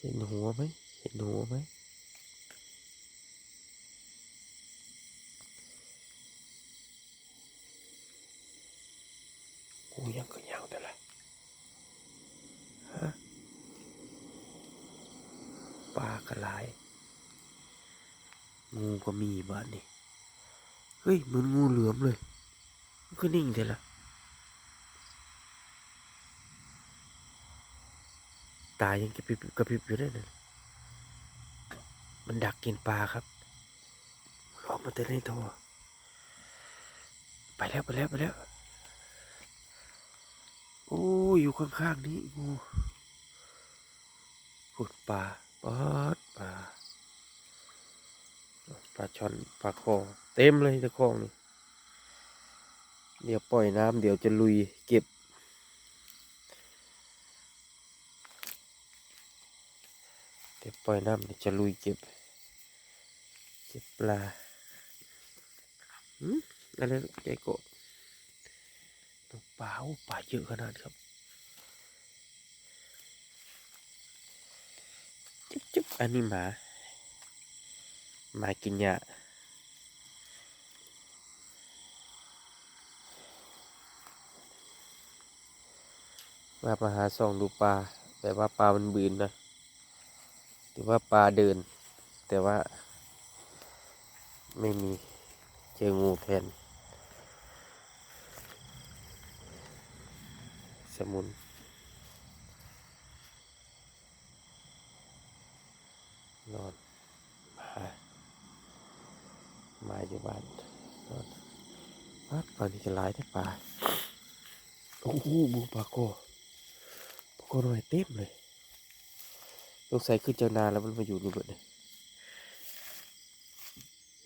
เห็นหัวไหมเห็นหัวไหมโอ้ยังก็ยาวแต่ละฮะปลากระไรงูก็มีบ้านนี่เฮ้ยเหมือนงูเหลือมเลยก็นิ่งแต่ละ ตายังกระพริบกระพริบอยู่ได้เลยมันดักกินปลาครับมันอกมาเต้นในท่อไปแล้วไปแล้วไปแล้ว โอ้ยอยู่ข้างๆนี้งูขุดปลาปอดปลาปลาช่อนปลาคอเต็มเลยตะคองนี่เดี๋ยวปล่อยน้ำเดี๋ยวจะลุยเก็บ เดี๋ยวปล่อยน้ำเดี๋ยวจะลุยเก็บ เก็บปลาหืมอะไรลูกใจโกะตัวปลาปลาเยอะขนาดครับจุ๊บจุ๊บอันนี้หมาหมากินหญ้าว่ามาหาส่องดูปลาแต่ว่าปลามันบืนนะ รือว่าปลาเดิน แต่ว่า ไม่มีเจองูแทนสมุนนอนมามาอยู่บ้านนอนวัดตอนนี้จะหลายแต่ปลาโอ้โหบูปลาโกปลาโกน้อยเต็มเลย สงสัยขึ้นเจ้านานแล้วมันมาอยู่นี่เบิดเนี่ย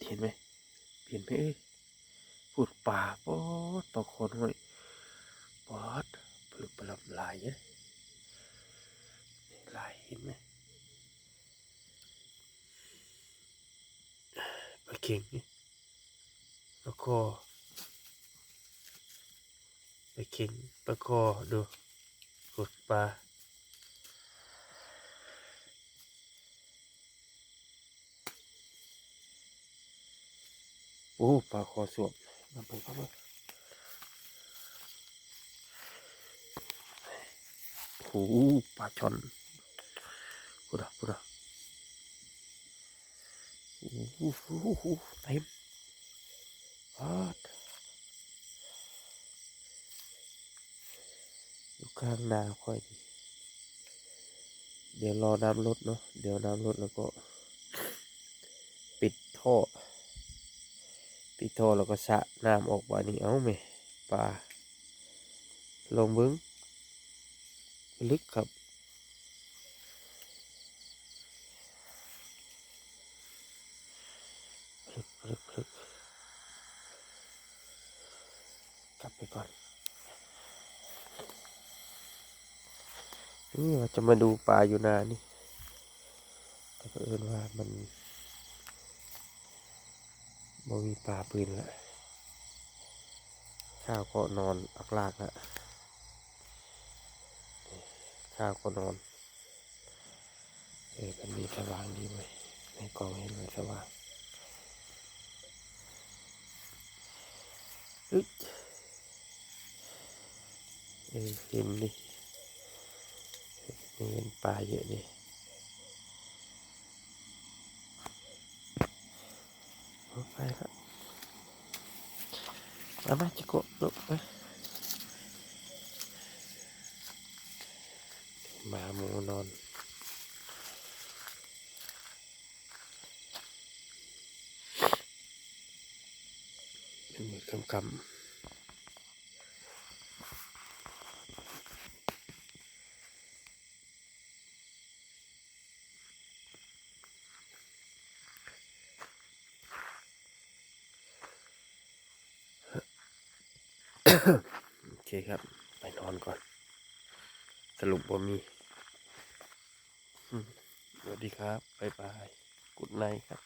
เห็นไหมเห็นไหมเอ้ยพูดป่าปอดปลาคอน้อยปอดปลุกปลับลายเนี่ยลายเห็นไหมปลาเข่งเนี่ยปลาคอปลาเข่งปลาคอดูพูดปลา อ้ปลาคอสวบมาเปิดเข้ามาโอ้โหปลาช่อนพูดะพูดะโอ้โหโอ้โหเต็มปาดอยู่ข้างนาค่อยดีเดี๋ยวรอน้ำลดเนาะเดี๋ยวน้ำลดแล้วก็ ปิดท่อ ปิดท่อแล้วก็สะน้ำออกมานี่เอาไหมปลาลงเบิ้งลึกครับลึกลึกลึกกลับไปก่อน นี่เราจะมาดูปลาอยู่นานี่แต่เอิญว่ามัน บ่มีปลาปืนละข้าวก็นอนอักลากละข้าวก็นอน เออมันมีสว่างดีไหมในกองเห็นมันสว่างอึ๊ดเออเห็นดิเห็นปลาเยอะดิเอา ไปละมามาจะกดลุกไปหมาหมูนอนเป็นมือกำกำ โอเคครับ ไปนอนก่อน สรุปว่ามีสวัสดีครับ บ๊ายบาย กุดไนครับ